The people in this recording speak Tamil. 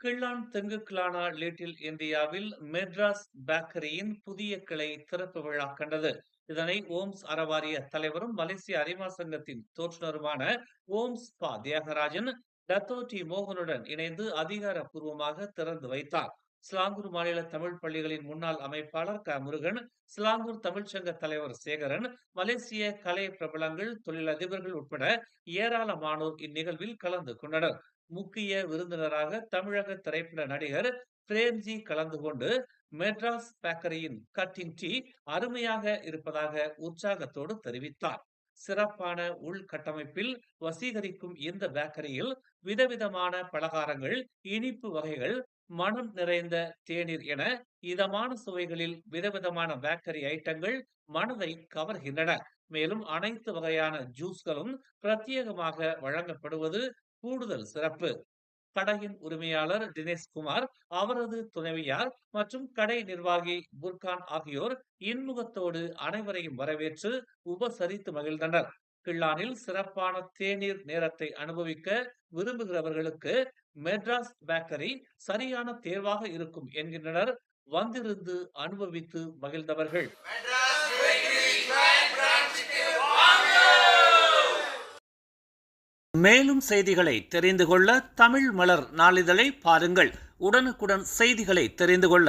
கிள்ளான் தெங்குக்கிளானா லிட்டில் இந்தியாவில் மெட்ராஸ் பேக்கரியின் புதிய கிளை திறப்பு விழா கண்டது. இதனை ஓம்ஸ் அறவாரிய தலைவரும் மலேசிய அறிவா சங்கத்தின் தோற்றுநருமான ஓம்ஸ் பா தியாகராஜன் டத்தோ டி மோகனுடன் இணைந்து அதிகாரப்பூர்வமாக திறந்து வைத்தார். சிலாங்கூர் மாநில தமிழ் பள்ளிகளின் முன்னாள் அமைப்பாளர் க. முருகன் சிலாங்கூர் தமிழ்ச்சங்க தலைவர் சேகரன் மலேசிய கலை பிரபலங்கள் தொழிலதிபர்கள் உட்பட ஏராளமானோர் இந்நிகழ்வில் கலந்து கொண்டனர். முக்கிய விருந்தினராக தமிழக திரைப்பட நடிகர் பிரேம்ஜி கலந்து கொண்டு மெட்ராஸ் பேக்கரியின் கட்டிங் டீ அருமையாக இருப்பதாக உற்சாகத்தோடு தெரிவித்தார். சிறப்பான உள்கட்டமைப்பில் வசீகரிக்கும் இந்த பேக்கரியில் விதவிதமான பலகாரங்கள் இனிப்பு வகைகள் மனம் நிறைந்த தேநீர் என இதமான சுவைகளில் விதவிதமான பேக்கரி ஐட்டங்கள் மனதை கவர்கின்றன. மேலும் அனைத்து வகையான ஜூஸ்களும் பிரத்யேகமாக வழங்கப்படுவது கூடுதல் சிறப்பு. கடையின் உரிமையாளர் தினேஷ் குமார் அவரது துணைவியார் மற்றும் கடை நிர்வாகி புர்கான் ஆகியோர் இன்முகத்தோடு அனைவரையும் வரவேற்று உபசரித்து மகிழ்ந்தனர். கிள்ளானில் சிறப்பான தேநீர் நேரத்தை அனுபவிக்க விரும்புகிறவர்களுக்கு மெட்ராஸ் பேக்கரி சரியான தேர்வாக இருக்கும் என்கின்றனர். வந்திருந்து அனுபவித்து மகிழ்ந்தவர்கள். மேலும் செய்திகளை தெரிந்து கொள்ள தமிழ் மலர் நாளிதழை பாருங்கள். உடனுக்குடன் செய்திகளை தெரிந்து கொள்ள